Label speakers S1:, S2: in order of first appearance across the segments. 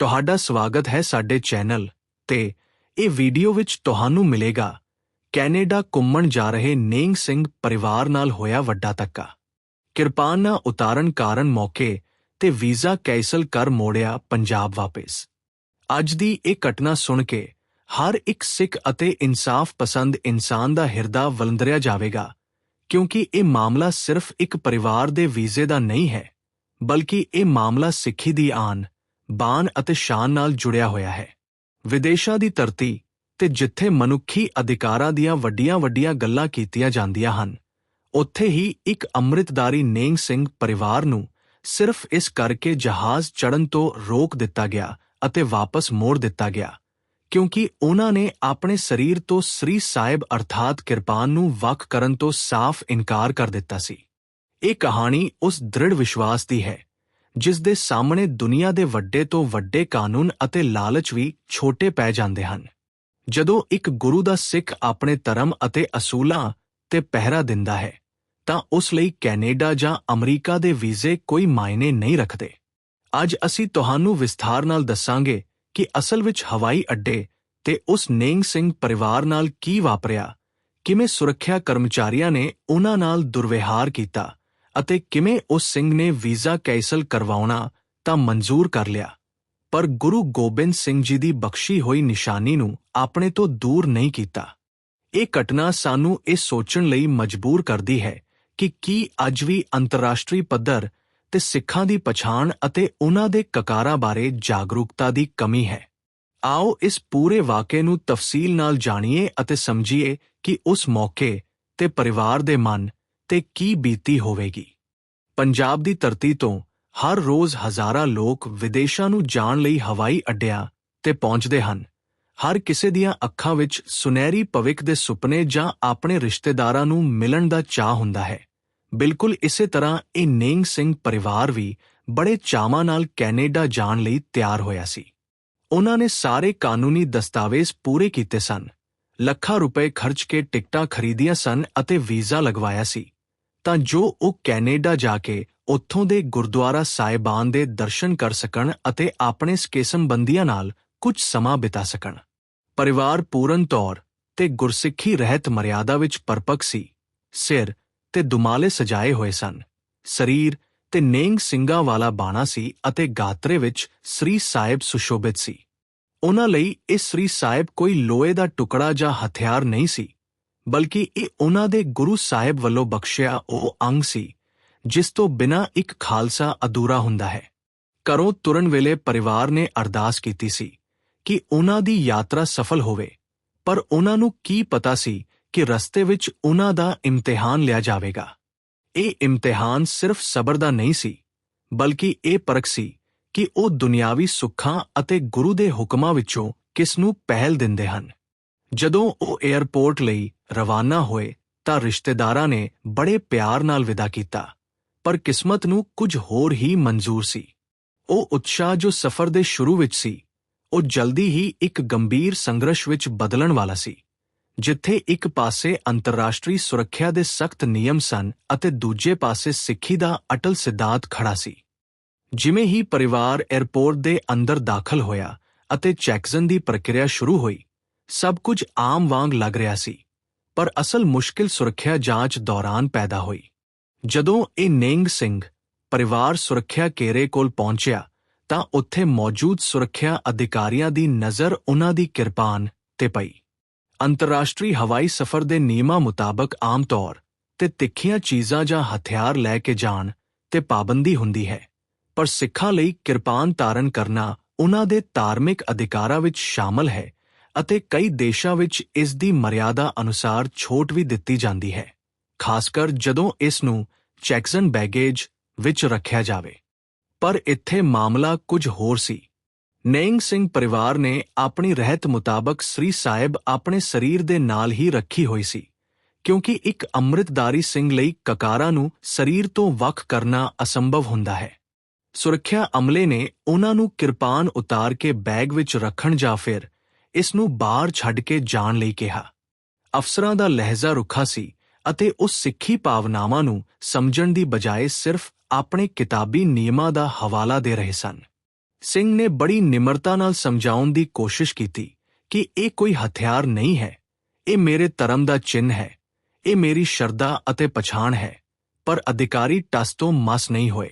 S1: ਤੁਹਾਡਾ ਸਵਾਗਤ ਹੈ ਸਾਡੇ ਚੈਨਲ ਤੇ ਇਹ ਵੀਡੀਓ ਵਿੱਚ ਤੁਹਾਨੂੰ ਮਿਲੇਗਾ। ਕੈਨੇਡਾ ਘੁੰਮਣ ਜਾ ਰਹੇ ਨੇਂਗ ਸਿੰਘ ਪਰਿਵਾਰ ਨਾਲ ਹੋਇਆ ਵੱਡਾ ਧੱਕਾ। ਕਿਰਪਾਨ ਨਾ ਉਤਾਰਨ ਕਾਰਨ ਮੌਕੇ ਤੇ ਵੀਜ਼ਾ ਕੈਂਸਲ ਕਰ ਮੋੜਿਆ ਪੰਜਾਬ ਵਾਪਸ। ਅੱਜ ਦੀ ਇਹ ਘਟਨਾ ਸੁਣ ਕੇ ਹਰ ਇੱਕ ਸਿੱਖ ਅਤੇ ਇਨਸਾਫ ਪਸੰਦ ਇਨਸਾਨ ਦਾ ਹਿਰਦਾ ਵਲੰਦਰਿਆ ਜਾਵੇਗਾ, ਕਿਉਂਕਿ ਇਹ ਮਾਮਲਾ ਸਿਰਫ ਇੱਕ ਪਰਿਵਾਰ ਦੇ ਵੀਜ਼ੇ ਦਾ ਨਹੀਂ ਹੈ, ਬਲਕਿ ਇਹ ਮਾਮਲਾ ਸਿੱਖੀ ਦੀ ਆਨ ਬਾਨ ਅਤੇ ਸ਼ਾਨ ਨਾਲ ਜੁੜਿਆ ਹੋਇਆ ਹੈ। ਵਿਦੇਸ਼ਾਂ ਦੀ ਧਰਤੀ ਤੇ ਜਿੱਥੇ ਮਨੁੱਖੀ ਅਧਿਕਾਰਾਂ ਦੀਆਂ ਵੱਡੀਆਂ-ਵੱਡੀਆਂ ਗੱਲਾਂ ਕੀਤੀਆਂ ਜਾਂਦੀਆਂ ਹਨ, ਉੱਥੇ ਹੀ ਇੱਕ ਅੰਮ੍ਰਿਤਧਾਰੀ ਨੇਂਗ ਸਿੰਘ ਪਰਿਵਾਰ ਨੂੰ ਸਿਰਫ ਇਸ ਕਰਕੇ ਜਹਾਜ਼ ਚੜਨ ਤੋਂ ਰੋਕ ਦਿੱਤਾ ਗਿਆ ਅਤੇ ਵਾਪਸ ਮੋੜ ਦਿੱਤਾ ਗਿਆ, ਕਿਉਂਕਿ ਉਹਨਾਂ ਨੇ ਆਪਣੇ ਸਰੀਰ ਤੋਂ ਸ੍ਰੀ ਸਾਹਿਬ ਅਰਥਾਤ ਕਿਰਪਾਨ ਨੂੰ ਵੱਖ ਕਰਨ ਤੋਂ ਸਾਫ਼ ਇਨਕਾਰ ਕਰ ਦਿੱਤਾ ਸੀ। ਇਹ ਕਹਾਣੀ ਉਸ ਦ੍ਰਿੜ ਵਿਸ਼ਵਾਸ ਦੀ ਹੈ ਜਿਸ ਦੇ ਸਾਹਮਣੇ ਦੁਨੀਆ ਦੇ ਵੱਡੇ ਤੋਂ ਵੱਡੇ ਕਾਨੂੰਨ ਅਤੇ ਲਾਲਚ ਵੀ ਛੋਟੇ ਪੈ ਜਾਂਦੇ ਹਨ। ਜਦੋਂ ਇੱਕ ਗੁਰੂ ਦਾ ਸਿੱਖ ਆਪਣੇ ਧਰਮ ਅਤੇ ਅਸੂਲਾਂ ਤੇ ਪਹਿਰਾ ਦਿੰਦਾ ਹੈ, ਤਾਂ ਉਸ ਲਈ ਕੈਨੇਡਾ ਜਾਂ ਅਮਰੀਕਾ ਦੇ ਵੀਜ਼ੇ ਕੋਈ ਮਾਇਨੇ ਨਹੀਂ ਰੱਖਦੇ। ਅੱਜ ਅਸੀਂ ਤੁਹਾਨੂੰ ਵਿਸਥਾਰ ਨਾਲ ਦੱਸਾਂਗੇ ਕਿ ਅਸਲ ਵਿੱਚ ਹਵਾਈ ਅੱਡੇ ਤੇ ਉਸ ਨੇਂਗ ਸਿੰਘ ਪਰਿਵਾਰ ਨਾਲ ਕੀ ਵਾਪਰਿਆ, ਕਿਵੇਂ ਸੁਰੱਖਿਆ ਕਰਮਚਾਰੀਆਂ ਨੇ ਉਹਨਾਂ ਨਾਲ ਦੁਰਵਿਹਾਰ ਕੀਤਾ ਅਤੇ ਕਿਵੇਂ ਉਸ ਸਿੰਘ ਨੇ ਵੀਜ਼ਾ ਕੈਂਸਲ ਕਰਵਾਉਣਾ ਤਾਂ ਮਨਜ਼ੂਰ ਕਰ ਲਿਆ। ਪਰ ਗੁਰੂ ਗੋਬਿੰਦ ਸਿੰਘ ਜੀ ਦੀ ਬਖਸ਼ੀ ਹੋਈ ਨਿਸ਼ਾਨੀ ਨੂੰ ਆਪਣੇ ਤੋਂ ਦੂਰ ਨਹੀਂ ਕੀਤਾ। ਇਹ ਘਟਨਾ ਸਾਨੂੰ ਇਹ ਸੋਚਣ ਲਈ ਮਜਬੂਰ ਕਰਦੀ ਹੈ ਕਿ ਕੀ ਅੱਜ ਵੀ ਅੰਤਰਰਾਸ਼ਟਰੀ ਪੱਧਰ ਤੇ ਸਿੱਖਾਂ ਦੀ ਪਛਾਣ ਅਤੇ ਉਹਨਾਂ ਦੇ ਕਕਾਰਾਂ ਬਾਰੇ ਜਾਗਰੂਕਤਾ ਦੀ ਕਮੀ ਹੈ। ਆਓ ਇਸ ਪੂਰੇ ਵਾਕਿਏ ਨੂੰ ਤਫਸੀਲ ਨਾਲ ਜਾਣੀਏ ਅਤੇ ਸਮਝੀਏ ਕਿ ਉਸ ਮੌਕੇ ਤੇ ਪਰਿਵਾਰ ਦੇ ਮਨ ਤੇ ਕੀ ਬੀਤੀ ਹੋਵੇਗੀ? ਪੰਜਾਬ ਦੀ ਧਰਤੀ ਤੋਂ ਹਰ ਰੋਜ਼ ਹਜ਼ਾਰਾਂ ਲੋਕ ਵਿਦੇਸ਼ਾਂ ਨੂੰ ਜਾਣ ਲਈ ਹਵਾਈ ਅੱਡਿਆਂ ਤੇ ਪਹੁੰਚਦੇ ਹਨ। ਹਰ ਕਿਸੇ ਦੀਆਂ ਅੱਖਾਂ ਵਿੱਚ ਸੁਨਹਿਰੀ ਭਵਿੱਖ ਦੇ ਸੁਪਨੇ ਜਾਂ ਆਪਣੇ ਰਿਸ਼ਤੇਦਾਰਾਂ ਨੂੰ ਮਿਲਣ ਦਾ ਚਾਹ ਹੁੰਦਾ ਹੈ। ਬਿਲਕੁਲ ਇਸੇ ਤਰ੍ਹਾਂ ਇਹ ਨੇਂਗ ਸਿੰਘ ਪਰਿਵਾਰ ਵੀ ਬੜੇ ਚਾਵਾਂ ਨਾਲ ਕੈਨੇਡਾ ਜਾਣ ਲਈ ਤਿਆਰ ਹੋਇਆ ਸੀ। ਉਹਨਾਂ ਨੇ ਸਾਰੇ ਕਾਨੂੰਨੀ ਦਸਤਾਵੇਜ਼ ਪੂਰੇ ਕੀਤੇ ਸਨ। ਲੱਖਾਂ ਰੁਪਏ ਖਰਚ ਕੇ ਟਿਕਟਾਂ ਖਰੀਦੀਆਂ ਸਨ ਅਤੇ ਵੀਜ਼ਾ ਲਗਵਾਇਆ ਸੀ। ਤਾਂ ਜੋ ਉਹ ਕੈਨੇਡਾ ਜਾ ਕੇ ਉੱਥੋਂ ਦੇ ਗੁਰਦੁਆਰਾ ਸਾਹਿਬਾਨ ਦੇ ਦਰਸ਼ਨ ਕਰ ਸਕਣ ਅਤੇ ਆਪਣੇ ਸਕੇਸਮਬੰਦੀਆਂ ਨਾਲ ਕੁਝ ਸਮਾਂ ਬਿਤਾ ਸਕਣ। ਪਰਿਵਾਰ ਪੂਰਨ ਤੌਰ ਤੇ ਗੁਰਸਿੱਖੀ ਰਹਿਤ ਮਰਿਆਦਾ ਵਿੱਚ ਪਰਪਕ ਸੀ। ਸਿਰ ਤੇ ਦੁਮਾਲੇ ਸਜਾਏ ਹੋਏ ਸਨ। ਸਰੀਰ ਤੇ ਨੇਂਗ ਸਿੰਘਾਂ ਵਾਲਾ ਬਾਣਾ ਸੀ ਅਤੇ ਗਾਤਰੇ ਵਿੱਚ ਸ੍ਰੀ ਸਾਹਿਬ ਸੁਸ਼ੋਭਿਤ ਸੀ। ਉਹਨਾਂ ਲਈ ਇਹ ਸ੍ਰੀ ਸਾਹਿਬ ਕੋਈ ਲੋਹੇ ਦਾ ਟੁਕੜਾ ਜਾਂ ਹਥਿਆਰ ਨਹੀਂ ਸੀ। ਬਲਕਿ ਇਹ ਉਹਨਾਂ ਦੇ ਗੁਰੂ ਸਾਹਿਬ ਵੱਲੋਂ ਬਖਸ਼ਿਆ ਉਹ ਅੰਗ ਸੀ, ਜਿਸ ਤੋਂ ਬਿਨਾਂ ਇੱਕ ਖਾਲਸਾ ਅਧੂਰਾ ਹੁੰਦਾ ਹੈ। ਘਰੋਂ ਤੁਰਨ ਵੇਲੇ ਪਰਿਵਾਰ ਨੇ ਅਰਦਾਸ ਕੀਤੀ ਸੀ ਕਿ ਉਹਨਾਂ ਦੀ ਯਾਤਰਾ ਸਫਲ ਹੋਵੇ, ਪਰ ਉਹਨਾਂ ਨੂੰ ਕੀ ਪਤਾ ਸੀ ਕਿ ਰਸਤੇ ਵਿੱਚ ਉਹਨਾਂ ਦਾ ਇਮਤਿਹਾਨ ਲਿਆ ਜਾਵੇਗਾ। ਇਹ ਇਮਤਿਹਾਨ ਸਿਰਫ ਸਬਰ ਦਾ ਨਹੀਂ ਸੀ, ਬਲਕਿ ਇਹ ਪਰਖ ਸੀ ਕਿ ਉਹ ਦੁਨਿਆਵੀ ਸੁੱਖਾਂ ਅਤੇ ਗੁਰੂ ਦੇ ਹੁਕਮਾਂ ਵਿੱਚੋਂ ਕਿਸ ਨੂੰ ਪਹਿਲ ਦਿੰਦੇ ਹਨ। ਜਦੋਂ ਉਹ 에ਅਰਪੋਰਟ ਲਈ ਰਵਾਨਾ ਹੋਏ ਤਾਂ ਰਿਸ਼ਤੇਦਾਰਾਂ ਨੇ ਬੜੇ ਪਿਆਰ ਨਾਲ ਵਿਦਾ ਕੀਤਾ, ਪਰ ਕਿਸਮਤ ਨੂੰ ਕੁਝ ਹੋਰ ਹੀ ਮਨਜ਼ੂਰ ਸੀ। ਉਹ ਉਤਸ਼ਾਹ ਜੋ ਸਫ਼ਰ ਦੇ ਸ਼ੁਰੂ ਵਿੱਚ ਸੀ, ਉਹ ਜਲਦੀ ਹੀ ਇੱਕ ਗੰਭੀਰ ਸੰਘਰਸ਼ ਵਿੱਚ ਬਦਲਣ ਵਾਲਾ ਸੀ, ਜਿੱਥੇ ਇੱਕ ਪਾਸੇ ਅੰਤਰਰਾਸ਼ਟਰੀ ਸੁਰੱਖਿਆ ਦੇ ਸਖਤ ਨਿਯਮ ਸਨ ਅਤੇ ਦੂਜੇ ਪਾਸੇ ਸਿੱਖੀ ਦਾ ਅਟਲ ਸਿਧਾਂਤ ਖੜਾ ਸੀ। ਜਿਵੇਂ ਹੀ ਪਰਿਵਾਰ 에ਅਰਪੋਰਟ ਦੇ ਅੰਦਰ ਦਾਖਲ ਹੋਇਆ ਅਤੇ ਚੈਕਜ਼ਨ ਦੀ ਪ੍ਰਕਿਰਿਆ ਸ਼ੁਰੂ ਹੋਈ ਸਭ ਕੁਝ ਆਮ ਵਾਂਗ ਲੱਗ ਰਿਹਾ ਸੀ, ਪਰ ਅਸਲ ਮੁਸ਼ਕਿਲ ਸੁਰੱਖਿਆ ਜਾਂਚ ਦੌਰਾਨ ਪੈਦਾ ਹੋਈ। ਜਦੋਂ ਇਹ ਨੇਂਗ ਸਿੰਘ ਪਰਿਵਾਰ ਸੁਰੱਖਿਆ ਕੇਰੇ ਕੋਲ ਪਹੁੰਚਿਆ, ਤਾਂ ਉੱਥੇ ਮੌਜੂਦ ਸੁਰੱਖਿਆ ਅਧਿਕਾਰੀਆਂ ਦੀ ਨਜ਼ਰ ਉਹਨਾਂ ਦੀ ਕਿਰਪਾਨ ਤੇ ਪਈ। ਅੰਤਰਰਾਸ਼ਟਰੀ ਹਵਾਈ ਸਫ਼ਰ ਦੇ ਨਿਯਮਾਂ ਮੁਤਾਬਕ ਆਮ ਤੌਰ ਤੇ ਤਿੱਖੀਆਂ ਚੀਜ਼ਾਂ ਜਾਂ ਹਥਿਆਰ ਲੈ ਕੇ ਜਾਣ ਤੇ ਪਾਬੰਦੀ ਹੁੰਦੀ ਹੈ, ਪਰ ਸਿੱਖਾਂ ਲਈ ਕਿਰਪਾਨ ਧਾਰਨ ਕਰਨਾ ਉਹਨਾਂ ਦੇ ਧਾਰਮਿਕ ਅਧਿਕਾਰਾਂ ਵਿੱਚ ਸ਼ਾਮਲ ਹੈ ਅਤੇ ਕਈ ਦੇਸ਼ਾਂ ਵਿੱਚ ਇਸ ਦੀ ਮਰਿਆਦਾ ਅਨੁਸਾਰ ਛੋਟ ਵੀ ਦਿੱਤੀ ਜਾਂਦੀ ਹੈ, ਖਾਸਕਰ ਜਦੋਂ ਇਸ ਨੂੰ ਚੈਕਸਨ ਬੈਗੇਜ ਵਿੱਚ ਰੱਖਿਆ ਜਾਵੇ। ਪਰ ਇੱਥੇ ਮਾਮਲਾ ਕੁਝ ਹੋਰ ਸੀ। ਨੇਂਗ ਸਿੰਘ ਪਰਿਵਾਰ ਨੇ ਆਪਣੀ ਰਹਿਤ ਮੁਤਾਬਕ ਸ੍ਰੀ ਸਾਹਿਬ ਆਪਣੇ ਸਰੀਰ ਦੇ ਨਾਲ ਹੀ ਰੱਖੀ ਹੋਈ ਸੀ, ਕਿਉਂਕਿ ਇੱਕ ਅੰਮ੍ਰਿਤਧਾਰੀ ਸਿੰਘ ਲਈ ਕਕਾਰਾਂ ਨੂੰ ਸਰੀਰ ਤੋਂ ਵੱਖ ਕਰਨਾ ਅਸੰਭਵ ਹੁੰਦਾ ਹੈ। ਸੁਰੱਖਿਆ ਅਮਲੇ ਨੇ ਉਹਨਾਂ ਨੂੰ ਕਿਰਪਾਨ ਉਤਾਰ ਕੇ ਬੈਗ ਵਿੱਚ ਰੱਖਣ ਜਾਂ ਫਿਰ ਇਸ ਨੂੰ ਬਾਹਰ ਛੱਡ ਕੇ ਜਾਣ ਲਈ ਕਿਹਾ। ਅਫਸਰਾਂ ਦਾ ਲਹਿਜ਼ਾ ਰੁੱਖਾ ਸੀ ਅਤੇ ਉਸ ਸਿੱਖੀ ਭਾਵਨਾਵਾਂ ਨੂੰ ਸਮਝਣ ਦੀ ਬਜਾਏ ਸਿਰਫ ਆਪਣੇ ਕਿਤਾਬੀ ਨਿਯਮਾਂ ਦਾ ਹਵਾਲਾ ਦੇ ਰਹੇ ਸਨ। ਸਿੰਘ ਨੇ ਬੜੀ ਨਿਮਰਤਾ ਨਾਲ ਸਮਝਾਉਣ ਦੀ ਕੋਸ਼ਿਸ਼ ਕੀਤੀ ਕਿ ਇਹ ਕੋਈ ਹਥਿਆਰ ਨਹੀਂ ਹੈ। ਇਹ ਮੇਰੇ ਧਰਮ ਦਾ ਚਿੰਨ੍ਹ ਹੈ। ਇਹ ਮੇਰੀ ਸ਼ਰਧਾ ਅਤੇ ਪਛਾਣ ਹੈ, ਪਰ ਅਧਿਕਾਰੀ ਟਸ ਤੋਂ ਮਸ ਨਹੀਂ ਹੋਏ।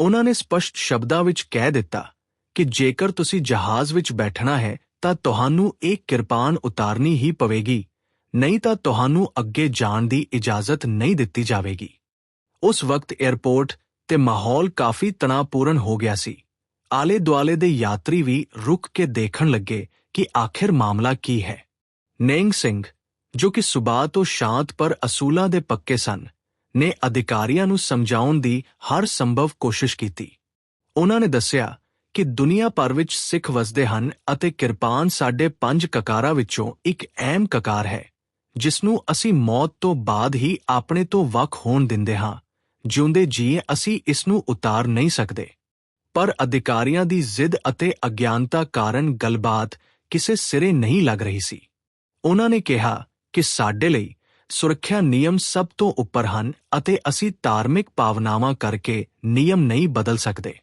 S1: ਉਹਨਾਂ ਨੇ ਸਪਸ਼ਟ ਸ਼ਬਦਾਂ ਵਿੱਚ ਕਹਿ ਦਿੱਤਾ ਕਿ ਜੇਕਰ ਤੁਸੀਂ ਜਹਾਜ਼ ਵਿੱਚ ਬੈਠਣਾ ਹੈ ਤਾਂ ਤੁਹਾਨੂੰ ਇਹ ਕਿਰਪਾਨ ਉਤਾਰਨੀ ਹੀ ਪਵੇਗੀ, ਨਹੀਂ ਤਾਂ ਤੁਹਾਨੂੰ ਅੱਗੇ ਜਾਣ ਦੀ ਇਜਾਜ਼ਤ ਨਹੀਂ ਦਿੱਤੀ ਜਾਵੇਗੀ। ਉਸ ਵਕਤ 에ਅਰਪੋਰਟ ਤੇ ਮਾਹੌਲ ਕਾਫੀ ਤਣਾਅਪੂਰਨ ਹੋ ਗਿਆ ਸੀ। ਆਲੇ ਦੁਆਲੇ ਦੇ ਯਾਤਰੀ ਵੀ ਰੁਕ ਕੇ ਦੇਖਣ ਲੱਗੇ ਕਿ ਆਖਿਰ ਮਾਮਲਾ ਕੀ ਹੈ। ਨੇਂਗ ਸਿੰਘ ਜੋ ਕਿ ਸੁਬਾਹ ਤੋਂ ਸ਼ਾਂਤ ਪਰ ਅਸੂਲਾਂ ਦੇ ਪੱਕੇ ਸਨ, ਨੇ ਅਧਿਕਾਰੀਆਂ ਨੂੰ ਸਮਝਾਉਣ ਦੀ ਹਰ ਸੰਭਵ ਕੋਸ਼ਿਸ਼ ਕੀਤੀ। ਉਹਨਾਂ ਨੇ ਦੱਸਿਆ ਕਿ ਦੁਨੀਆ ਭਰ ਵਿੱਚ ਸਿੱਖ ਵਸਦੇ ਹਨ ਅਤੇ ਕਿਰਪਾਨ ਸਾਡੇ ਪੰਜ ਕਕਾਰਾਂ ਵਿੱਚੋਂ ਇੱਕ ਅਹਿਮ ਕਕਾਰ ਹੈ ਜਿਸ ਨੂੰ ਅਸੀਂ ਮੌਤ ਤੋਂ ਬਾਅਦ ਹੀ ਆਪਣੇ ਤੋਂ ਵੱਖ ਹੋਣ ਦਿੰਦੇ ਹਾਂ, ਜਿਉਂਦੇ ਜੀ ਅਸੀਂ ਇਸ ਨੂੰ ਉਤਾਰ ਨਹੀਂ ਸਕਦੇ। ਪਰ ਅਧਿਕਾਰੀਆਂ ਦੀ ਜ਼ਿੱਦ ਅਤੇ ਅਗਿਆਨਤਾ ਕਾਰਨ ਗੱਲਬਾਤ ਕਿਸੇ ਸਿਰੇ ਨਹੀਂ ਲੱਗ ਰਹੀ ਸੀ। ਉਹਨਾਂ ਨੇ ਕਿਹਾ ਕਿ ਸਾਡੇ ਲਈ ਸੁਰੱਖਿਆ ਨਿਯਮ ਸਭ ਤੋਂ ਉੱਪਰ ਹਨ ਅਤੇ ਅਸੀਂ ਧਾਰਮਿਕ ਭਾਵਨਾਵਾਂ ਕਰਕੇ ਨਿਯਮ ਨਹੀਂ ਬਦਲ ਸਕਦੇ।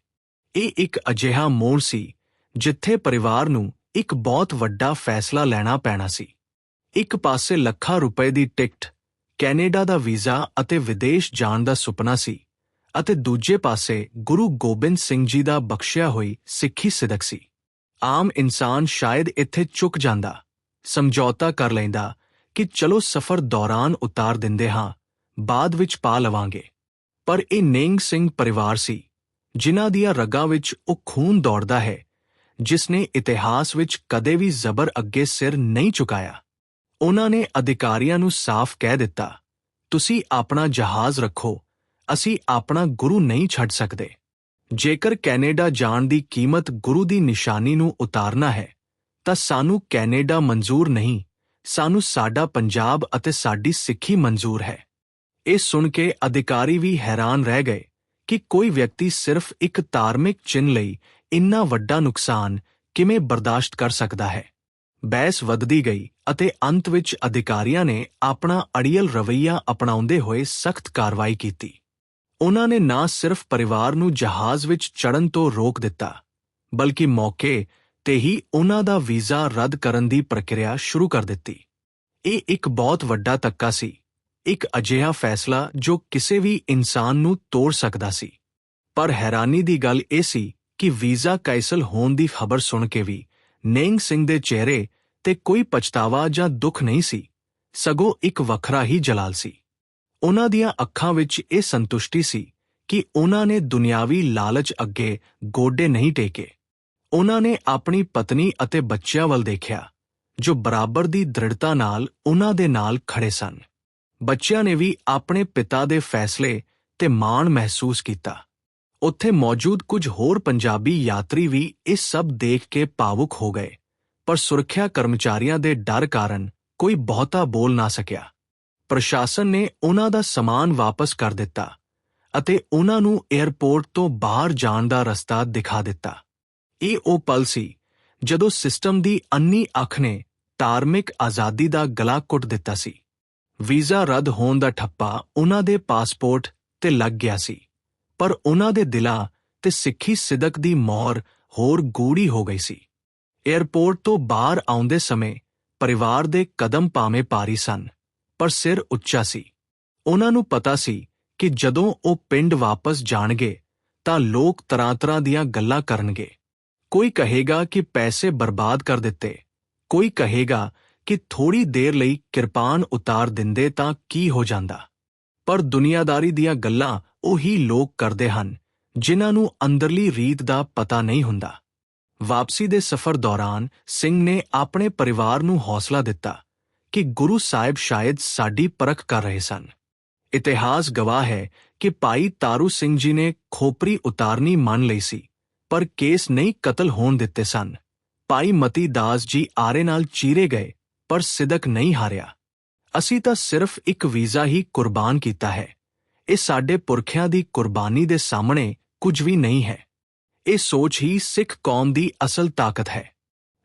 S1: ਇਹ ਇੱਕ ਅਜਿਹਾ ਮੋੜ ਸੀ, ਜਿੱਥੇ ਪਰਿਵਾਰ ਨੂੰ ਇੱਕ ਬਹੁਤ ਵੱਡਾ ਫੈਸਲਾ ਲੈਣਾ ਪੈਣਾ ਸੀ। ਇੱਕ ਪਾਸੇ ਲੱਖਾਂ ਰੁਪਏ ਦੀ ਟਿਕਟ, ਕੈਨੇਡਾ ਦਾ ਵੀਜ਼ਾ ਅਤੇ ਵਿਦੇਸ਼ ਜਾਣ ਦਾ ਸੁਪਨਾ ਸੀ, ਅਤੇ ਦੂਜੇ ਪਾਸੇ ਗੁਰੂ ਗੋਬਿੰਦ ਸਿੰਘ ਜੀ ਦਾ ਬਖਸ਼ਿਆ ਹੋਈ ਸਿੱਖੀ ਸਿਦਕ ਸੀ। ਆਮ ਇਨਸਾਨ ਸ਼ਾਇਦ ਇੱਥੇ ਚੁੱਕ ਜਾਂਦਾ, ਸਮਝੌਤਾ ਕਰ ਲੈਂਦਾ ਕਿ ਚਲੋ ਸਫ਼ਰ ਦੌਰਾਨ ਉਤਾਰ ਦਿੰਦੇ ਹਾਂ, ਬਾਅਦ ਵਿੱਚ ਪਾ ਲਵਾਂਗੇ। ਪਰ ਇਹ ਨੇਂਗ ਸਿੰਘ ਪਰਿਵਾਰ ਸੀ ਜਿਨ੍ਹਾਂ ਦੀਆਂ ਰਗਾਂ ਵਿੱਚ ਉਹ ਖੂਨ ਦੌੜਦਾ ਹੈ, ਜਿਸ ਨੇ ਇਤਿਹਾਸ ਵਿੱਚ ਕਦੇ ਵੀ ਜ਼ਬਰ ਅੱਗੇ ਸਿਰ ਨਹੀਂ ਝੁਕਾਇਆ। ਉਹਨਾਂ ਨੇ ਅਧਿਕਾਰੀਆਂ ਨੂੰ ਸਾਫ਼ ਕਹਿ ਦਿੱਤਾ, ਤੁਸੀਂ ਆਪਣਾ ਜਹਾਜ਼ ਰੱਖੋ, ਅਸੀਂ ਆਪਣਾ ਗੁਰੂ ਨਹੀਂ ਛੱਡ ਸਕਦੇ। ਜੇਕਰ ਕੈਨੇਡਾ ਜਾਣ ਦੀ ਕੀਮਤ ਗੁਰੂ ਦੀ ਨਿਸ਼ਾਨੀ ਨੂੰ ਉਤਾਰਨਾ ਹੈ, ਤਾਂ ਸਾਨੂੰ ਕੈਨੇਡਾ ਮਨਜ਼ੂਰ ਨਹੀਂ, ਸਾਨੂੰ ਸਾਡਾ ਪੰਜਾਬ ਅਤੇ ਸਾਡੀ ਸਿੱਖੀ ਮਨਜ਼ੂਰ ਹੈ। ਇਹ ਸੁਣ ਕੇ ਅਧਿਕਾਰੀ ਵੀ ਹੈਰਾਨ ਰਹਿ ਗਏ। ਕਿ ਕੋਈ ਵਿਅਕਤੀ ਸਿਰਫ ਇੱਕ ਧਾਰਮਿਕ ਚਿੰਨ ਲਈ ਇੰਨਾ ਵੱਡਾ ਨੁਕਸਾਨ ਕਿਵੇਂ ਬਰਦਾਸ਼ਤ ਕਰ ਸਕਦਾ ਹੈ? ਬਹਿਸ ਵੱਧਦੀ ਗਈ ਅਤੇ ਅੰਤ ਵਿੱਚ ਅਧਿਕਾਰੀਆਂ ਨੇ ਆਪਣਾ ਅੜੀਅਲ ਰਵੱਈਆ ਅਪਣਾਉਂਦੇ ਹੋਏ ਸਖਤ ਕਾਰਵਾਈ ਕੀਤੀ। ਉਹਨਾਂ ਨੇ ਨਾ ਸਿਰਫ ਪਰਿਵਾਰ ਨੂੰ ਜਹਾਜ਼ ਵਿੱਚ ਚੜਨ ਤੋਂ ਰੋਕ ਦਿੱਤਾ, ਬਲਕਿ ਮੌਕੇ ਤੇ ਹੀ ਉਹਨਾਂ ਦਾ ਵੀਜ਼ਾ ਰੱਦ ਕਰਨ ਦੀ ਪ੍ਰਕਿਰਿਆ ਸ਼ੁਰੂ ਕਰ ਦਿੱਤੀ। ਇਹ ਇੱਕ ਬਹੁਤ ਵੱਡਾ ਤੱਕਾ ਸੀ। ਇੱਕ ਅਜਿਹਾ ਫੈਸਲਾ ਜੋ ਕਿਸੇ ਵੀ ਇਨਸਾਨ ਨੂੰ ਤੋੜ ਸਕਦਾ ਸੀ। ਪਰ ਹੈਰਾਨੀ ਦੀ ਗੱਲ ਇਹ ਸੀ ਕਿ ਵੀਜ਼ਾ ਕੈਂਸਲ ਹੋਣ ਦੀ ਖਬਰ ਸੁਣ ਕੇ ਵੀ ਨੇਂਗ ਸਿੰਘ ਦੇ ਚਿਹਰੇ ਤੇ ਕੋਈ ਪਛਤਾਵਾ ਜਾਂ ਦੁੱਖ ਨਹੀਂ ਸੀ। ਸਗੋਂ ਇੱਕ ਵੱਖਰਾ ਹੀ ਜਲਾਲ ਸੀ। ਉਹਨਾਂ ਦੀਆਂ ਅੱਖਾਂ ਵਿੱਚ ਇਹ ਸੰਤੁਸ਼ਟੀ ਸੀ ਕਿ ਉਹਨਾਂ ਨੇ ਦੁਨਿਆਵੀ ਲਾਲਚ ਅੱਗੇ ਗੋਡੇ ਨਹੀਂ ਟੇਕੇ। ਉਹਨਾਂ ਨੇ ਆਪਣੀ ਪਤਨੀ ਅਤੇ ਬੱਚਿਆਂ ਵੱਲ ਦੇਖਿਆ, ਜੋ ਬਰਾਬਰ ਦੀ ਦ੍ਰਿੜਤਾ ਨਾਲ ਉਹਨਾਂ ਦੇ ਨਾਲ ਖੜੇ ਸਨ। ਬੱਚਿਆਂ ਨੇ ਵੀ ਆਪਣੇ ਪਿਤਾ ਦੇ ਫੈਸਲੇ ਤੇ ਮਾਣ ਮਹਿਸੂਸ ਕੀਤਾ। ਉੱਥੇ ਮੌਜੂਦ ਕੁਝ ਹੋਰ ਪੰਜਾਬੀ ਯਾਤਰੀ ਵੀ ਇਹ ਸਭ ਦੇਖ ਕੇ ਭਾਵੁਕ ਹੋ ਗਏ, ਪਰ ਸੁਰੱਖਿਆ ਕਰਮਚਾਰੀਆਂ ਦੇ ਡਰ ਕਾਰਨ ਕੋਈ ਬਹੁਤਾ ਬੋਲ ਨਾ ਸਕਿਆ। ਪ੍ਰਸ਼ਾਸਨ ਨੇ ਉਹਨਾਂ ਦਾ ਸਮਾਨ ਵਾਪਸ ਕਰ ਦਿੱਤਾ ਅਤੇ ਉਹਨਾਂ ਨੂੰ 에ਅਰਪੋਰਟ ਤੋਂ ਬਾਹਰ ਜਾਣ ਦਾ ਰਸਤਾ ਦਿਖਾ ਦਿੱਤਾ। ਇਹ ਉਹ ਪਲ ਸੀ ਜਦੋਂ ਸਿਸਟਮ ਦੀ ਅੰਨੀ ਅੱਖ ਨੇ ਧਾਰਮਿਕ ਆਜ਼ਾਦੀ ਦਾ ਗਲਾ ਘੁੱਟ ਦਿੱਤਾ ਸੀ। ਵੀਜ਼ਾ ਰੱਦ ਹੋਣ ਦਾ ਠੱਪਾ ਉਹਨਾਂ ਦੇ ਪਾਸਪੋਰਟ ਤੇ ਲੱਗ ਗਿਆ ਸੀ, ਪਰ ਉਹਨਾਂ ਦੇ ਦਿਲਾਂ ਤੇ ਸਿੱਖੀ ਸਿਦਕ ਦੀ ਮੌਰ ਹੋਰ ਗੂੜੀ ਹੋ ਗਈ ਸੀ। 에ਅਰਪੋਰਟ ਤੋਂ ਬਾਹਰ ਆਉਂਦੇ ਸਮੇਂ ਪਰਿਵਾਰ ਦੇ ਕਦਮ ਪਾਵੇਂ ਪਾਰੀ ਸਨ, ਪਰ ਸਿਰ ਉੱਚਾ ਸੀ। ਉਹਨਾਂ ਨੂੰ ਪਤਾ ਸੀ ਕਿ ਜਦੋਂ ਉਹ ਪਿੰਡ ਵਾਪਸ ਜਾਣਗੇ, ਤਾਂ ਲੋਕ ਤਰ੍ਹਾਂ-ਤਰ੍ਹਾਂ ਦੀਆਂ ਗੱਲਾਂ ਕਰਨਗੇ। ਕੋਈ ਕਹੇਗਾ ਕਿ ਪੈਸੇ ਬਰਬਾਦ ਕਰ ਦਿੱਤੇ, ਕੋਈ ਕਹੇਗਾ ਕਿ ਥੋੜੀ ਦੇਰ ਲਈ ਕਿਰਪਾਨ ਉਤਾਰ ਦਿੰਦੇ ਤਾਂ ਕੀ ਹੋ ਜਾਂਦਾ? ਪਰ ਦੁਨੀਆਦਾਰੀ ਦੀਆਂ ਗੱਲਾਂ ਉਹੀ ਲੋਕ ਕਰਦੇ ਹਨ, ਜਿਨ੍ਹਾਂ ਨੂੰ ਅੰਦਰਲੀ ਰੀਤ ਦਾ ਪਤਾ ਨਹੀਂ ਹੁੰਦਾ। ਵਾਪਸੀ ਦੇ ਸਫ਼ਰ ਦੌਰਾਨ ਸਿੰਘ ਨੇ ਆਪਣੇ ਪਰਿਵਾਰ ਨੂੰ ਹੌਸਲਾ ਦਿੱਤਾ ਕਿ ਗੁਰੂ ਸਾਹਿਬ ਸ਼ਾਇਦ ਸਾਡੀ ਪਰਖ ਕਰ ਰਹੇ ਸਨ। ਇਤਿਹਾਸ ਗਵਾਹ ਹੈ ਕਿ ਭਾਈ ਤਾਰੂ ਸਿੰਘ ਜੀ ਨੇ ਖੋਪਰੀ ਉਤਾਰਨੀ ਮੰਨ ਲਈ ਸੀ, ਪਰ ਕੇਸ ਨਹੀਂ ਕਤਲ ਹੋਣ ਦਿੱਤੇ ਸਨ। ਭਾਈ ਮਤੀ ਦਾਸ ਜੀ ਆਰੇ ਨਾਲ ਚੀਰੇ ਗਏ ਪਰ ਸਿਦਕ ਨਹੀਂ ਹਾਰਿਆ। ਅਸੀਂ ਤਾਂ ਸਿਰਫ ਇੱਕ ਵੀਜ਼ਾ ਹੀ ਕੁਰਬਾਨ ਕੀਤਾ ਹੈ। ਇਹ ਸਾਡੇ ਪੁਰਖਿਆਂ ਦੀ ਕੁਰਬਾਨੀ ਦੇ ਸਾਹਮਣੇ ਕੁਝ ਵੀ ਨਹੀਂ ਹੈ। ਇਹ ਸੋਚ ਹੀ ਸਿੱਖ ਕੌਮ ਦੀ ਅਸਲ ਤਾਕਤ ਹੈ।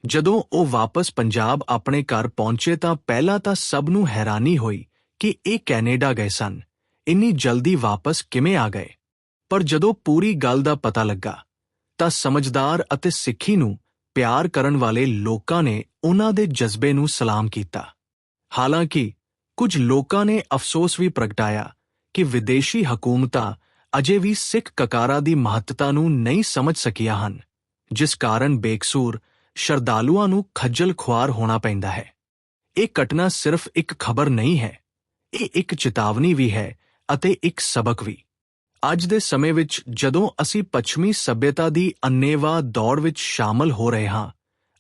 S1: ਜਦੋਂ ਉਹ ਵਾਪਸ ਪੰਜਾਬ ਆਪਣੇ ਘਰ ਪਹੁੰਚੇ ਤਾਂ ਪਹਿਲਾਂ ਤਾਂ ਸਭ ਨੂੰ ਹੈਰਾਨੀ ਹੋਈ ਕਿ ਇਹ ਕੈਨੇਡਾ ਗਏ ਸਨ। ਇੰਨੀ ਜਲਦੀ ਵਾਪਸ ਕਿਵੇਂ ਆ ਗਏ? ਪਰ ਜਦੋਂ ਪੂਰੀ ਗੱਲ ਦਾ ਪਤਾ ਲੱਗਾ ਤਾਂ ਸਮਝਦਾਰ ਅਤੇ ਸਿੱਖੀ ਨੂੰ ਪਿਆਰ ਕਰਨ ਵਾਲੇ ਲੋਕਾਂ ਨੇ ਉਹਨਾਂ ਦੇ ਜਜ਼ਬੇ ਨੂੰ ਸਲਾਮ ਕੀਤਾ। ਹਾਲਾਂਕਿ, ਕੁਝ ਲੋਕਾਂ ਨੇ ਅਫਸੋਸ ਵੀ ਪ੍ਰਗਟਾਇਆ ਕਿ ਵਿਦੇਸ਼ੀ ਹਕੂਮਤਾਂ ਅਜੇ ਵੀ ਸਿੱਖ ਕਕਾਰਾਂ ਦੀ ਮਹੱਤਤਾ ਨੂੰ ਨਹੀਂ ਸਮਝ ਸਕੀਆਂ ਹਨ, ਜਿਸ ਕਾਰਨ ਬੇਕਸੂਰ ਸ਼ਰਧਾਲੂਆਂ ਨੂੰ ਖੱਜਲ ਖੁਆਰ ਹੋਣਾ ਪੈਂਦਾ ਹੈ। ਇਹ ਘਟਨਾ ਸਿਰਫ ਇੱਕ ਖਬਰ ਨਹੀਂ ਹੈ, ਇਹ ਇੱਕ ਚੇਤਾਵਨੀ ਵੀ ਹੈ ਅਤੇ ਇੱਕ ਸਬਕ ਵੀ। ਅੱਜ ਦੇ ਸਮੇਂ ਵਿੱਚ ਜਦੋਂ ਅਸੀਂ ਪੱਛਮੀ ਸੱਭਿਅਤਾ ਦੀ ਅੰਨੇਵਾਹ ਦੌੜ ਵਿੱਚ ਸ਼ਾਮਲ ਹੋ ਰਹੇ ਹਾਂ,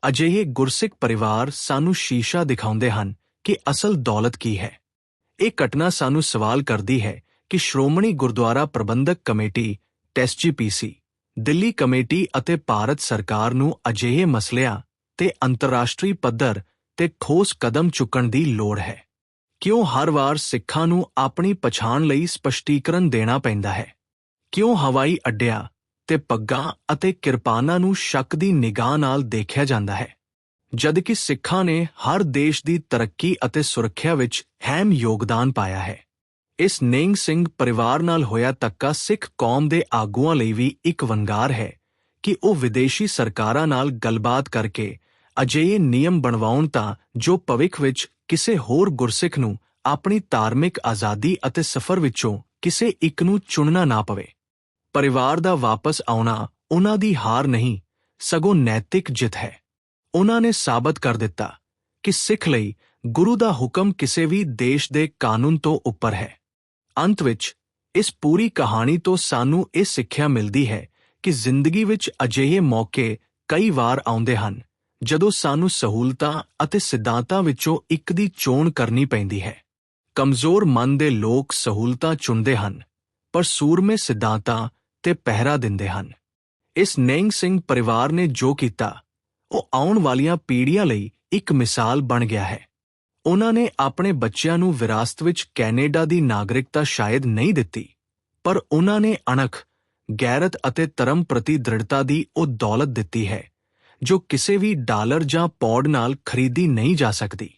S1: ਅਜਿਹੇ ਗੁਰਸਿੱਖ ਪਰਿਵਾਰ ਸਾਨੂੰ ਸ਼ੀਸ਼ਾ ਦਿਖਾਉਂਦੇ ਹਨ ਕਿ ਅਸਲ ਦੌਲਤ ਕੀ ਹੈ। ਇਹ ਘਟਨਾ ਸਾਨੂੰ ਸਵਾਲ ਕਰਦੀ ਹੈ ਕਿ Shiromani Gurdwara Prabandhak committee, SGPC, Delhi committee ਅਤੇ ਭਾਰਤ ਸਰਕਾਰ ਨੂੰ ਅਜਿਹੇ ਮਸਲਿਆਂ ਤੇ ਅੰਤਰਰਾਸ਼ਟਰੀ ਪੱਧਰ ਤੇ ਠੋਸ ਕਦਮ ਚੁੱਕਣ ਦੀ ਲੋੜ ਹੈ। ਕਿਉਂ ਹਰ ਵਾਰ ਸਿੱਖਾਂ ਨੂੰ ਆਪਣੀ ਪਛਾਣ ਲਈ ਸਪਸ਼ਟੀਕਰਨ ਦੇਣਾ ਪੈਂਦਾ ਹੈ? ਕਿਉਂ ਹਵਾਈ ਅੱਡਿਆਂ ਤੇ ਪੱਗਾਂ ਅਤੇ ਕਿਰਪਾਨਾਂ ਨੂੰ ਸ਼ੱਕ ਦੀ ਨਿਗਾਹ ਨਾਲ ਦੇਖਿਆ ਜਾਂਦਾ ਹੈ? ਜਦਕਿ ਸਿੱਖਾਂ ਨੇ ਹਰ ਦੇਸ਼ ਦੀ ਤਰੱਕੀ ਅਤੇ ਸੁਰੱਖਿਆ ਵਿੱਚ ਅਹਿਮ ਯੋਗਦਾਨ ਪਾਇਆ ਹੈ, ਇਸ ਨੇਂਗ ਸਿੰਘ ਪਰਿਵਾਰ ਨਾਲ ਹੋਇਆ ਧੱਕਾ ਸਿੱਖ ਕੌਮ ਦੇ ਆਗੂਆਂ ਲਈ ਵੀ ਇੱਕ ਵੰਗਾਰ ਹੈ ਕਿ ਉਹ ਵਿਦੇਸ਼ੀ ਸਰਕਾਰਾਂ ਨਾਲ ਗੱਲਬਾਤ ਕਰਕੇ ਅਜਿਹੇ ਨਿਯਮ ਬਣਵਾਉਣ ਤਾਂ ਜੋ ਭਵਿੱਖ ਵਿੱਚ ਕਿਸੇ ਹੋਰ ਗੁਰਸਿੱਖ ਨੂੰ ਆਪਣੀ ਧਾਰਮਿਕ ਆਜ਼ਾਦੀ ਅਤੇ ਸਫ਼ਰ ਵਿੱਚੋਂ ਕਿਸੇ ਇੱਕ ਨੂੰ ਚੁਣਨਾ ਨਾ ਪਵੇ। ਪਰਿਵਾਰ ਦਾ ਵਾਪਸ ਆਉਣਾ ਉਹਨਾਂ ਦੀ ਹਾਰ ਨਹੀਂ, ਸਗੋਂ ਨੈਤਿਕ ਜਿੱਤ ਹੈ। ਉਹਨਾਂ ਨੇ ਸਾਬਤ ਕਰ ਦਿੱਤਾ ਕਿ ਸਿੱਖ ਲਈ ਗੁਰੂ ਦਾ ਹੁਕਮ ਕਿਸੇ ਵੀ ਦੇਸ਼ ਦੇ ਕਾਨੂੰਨ ਤੋਂ ਉੱਪਰ ਹੈ। ਅੰਤ ਵਿੱਚ ਇਸ ਪੂਰੀ ਕਹਾਣੀ ਤੋਂ ਸਾਨੂੰ ਇਹ ਸਿੱਖਿਆ ਮਿਲਦੀ ਹੈ ਕਿ ਜ਼ਿੰਦਗੀ ਵਿੱਚ ਅਜਿਹੇ ਮੌਕੇ ਕਈ ਵਾਰ ਆਉਂਦੇ ਹਨ। ਜਦੋਂ ਸਾਨੂੰ ਸਹੂਲਤਾਂ ਅਤੇ ਸਿਧਾਂਤਾਂ ਵਿੱਚੋਂ ਇੱਕ ਦੀ ਚੋਣ ਕਰਨੀ ਪੈਂਦੀ ਹੈ, ਕਮਜ਼ੋਰ ਮਨ ਦੇ ਲੋਕ ਸਹੂਲਤਾਂ ਚੁਣਦੇ ਹਨ, ਪਰ ਸੂਰਮੇ ਸਿਧਾਂਤਾਂ ਤੇ ਪਹਿਰਾ ਦਿੰਦੇ ਹਨ। ਇਸ ਨੇਂਗ ਸਿੰਘ ਪਰਿਵਾਰ ਨੇ ਜੋ ਕੀਤਾ, ਉਹ ਆਉਣ ਵਾਲੀਆਂ ਪੀੜ੍ਹੀਆਂ ਲਈ ਇੱਕ ਮਿਸਾਲ ਬਣ ਗਿਆ ਹੈ। ਉਹਨਾਂ ਨੇ ਆਪਣੇ ਬੱਚਿਆਂ ਨੂੰ ਵਿਰਾਸਤ ਵਿੱਚ ਕੈਨੇਡਾ ਦੀ ਨਾਗਰਿਕਤਾ ਸ਼ਾਇਦ ਨਹੀਂ ਦਿੱਤੀ, ਪਰ ਉਹਨਾਂ ਨੇ ਅਣਖ, ਗੈਰਤ ਅਤੇ ਧਰਮ ਪ੍ਰਤੀ ਦ੍ਰਿੜਤਾ ਦੀ ਉਹ ਦੌਲਤ ਦਿੱਤੀ ਹੈ। ਜੋ ਕਿਸੇ ਵੀ ਡਾਲਰ ਜਾਂ ਪੌਂਡ ਨਾਲ ਖਰੀਦੀ ਨਹੀਂ ਜਾ ਸਕਦੀ।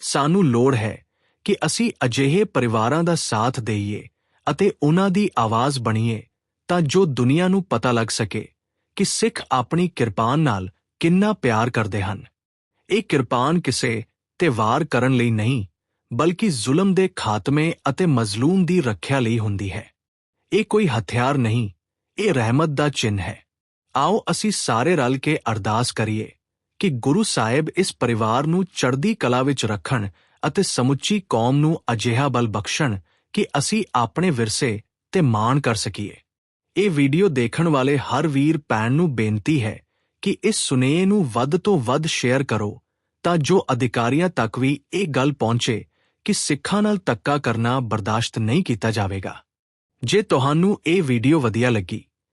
S1: ਸਾਨੂੰ ਲੋੜ ਹੈ ਕਿ ਅਸੀਂ ਅਜਿਹੇ ਪਰਿਵਾਰਾਂ ਦਾ ਸਾਥ ਦੇਈਏ ਅਤੇ ਉਹਨਾਂ ਦੀ ਆਵਾਜ਼ ਬਣੀਏ ਤਾਂ ਜੋ ਦੁਨੀਆ ਨੂੰ ਪਤਾ ਲੱਗ ਸਕੇ ਕਿ ਸਿੱਖ ਆਪਣੀ ਕਿਰਪਾਨ ਨਾਲ ਕਿੰਨਾ ਪਿਆਰ ਕਰਦੇ ਹਨ। ਇਹ ਕਿਰਪਾਨ ਕਿਸੇ ਤੇ ਵਾਰ ਕਰਨ ਲਈ ਨਹੀਂ, ਬਲਕਿ ਜ਼ੁਲਮ ਦੇ ਖਾਤਮੇ ਅਤੇ ਮਜ਼ਲੂਮ ਦੀ ਰੱਖਿਆ ਲਈ ਹੁੰਦੀ ਹੈ। ਇਹ ਕੋਈ ਹਥਿਆਰ ਨਹੀਂ, ਇਹ ਰਹਿਮਤ ਦਾ ਚਿੰਨ ਹੈ। ਆਓ ਅਸੀਂ ਸਾਰੇ ਰਲ ਕੇ ਅਰਦਾਸ ਕਰੀਏ ਕਿ ਗੁਰੂ ਸਾਹਿਬ ਇਸ ਪਰਿਵਾਰ ਨੂੰ ਚੜ੍ਹਦੀ ਕਲਾ ਵਿੱਚ ਰੱਖਣ ਅਤੇ ਸਮੁੱਚੀ ਕੌਮ ਨੂੰ ਅਜਿਹਾ ਬਲ ਬਖਸ਼ਣ ਕਿ ਅਸੀਂ ਆਪਣੇ ਵਿਰਸੇ ਤੇ ਮਾਣ ਕਰ ਸਕੀਏ। ਇਹ ਵੀਡੀਓ ਦੇਖਣ ਵਾਲੇ ਹਰ ਵੀਰ ਭੈਣ ਨੂੰ ਬੇਨਤੀ ਹੈ ਕਿ ਇਸ ਸੁਨੇਹੇ ਨੂੰ ਵੱਧ ਤੋਂ ਵੱਧ ਸ਼ੇਅਰ ਕਰੋ ਤਾਂ ਜੋ ਅਧਿਕਾਰੀਆਂ ਤੱਕ ਵੀ ਇਹ ਗੱਲ ਪਹੁੰਚੇ ਕਿ ਸਿੱਖਾਂ ਨਾਲ ਧੱਕਾ ਕਰਨਾ ਬਰਦਾਸ਼ਤ ਨਹੀਂ ਕੀਤਾ ਜਾਵੇਗਾ। ਜੇ ਤੁਹਾਨੂੰ ਇਹ ਵੀਡੀਓ ਵਧੀਆ ਲੱਗੀ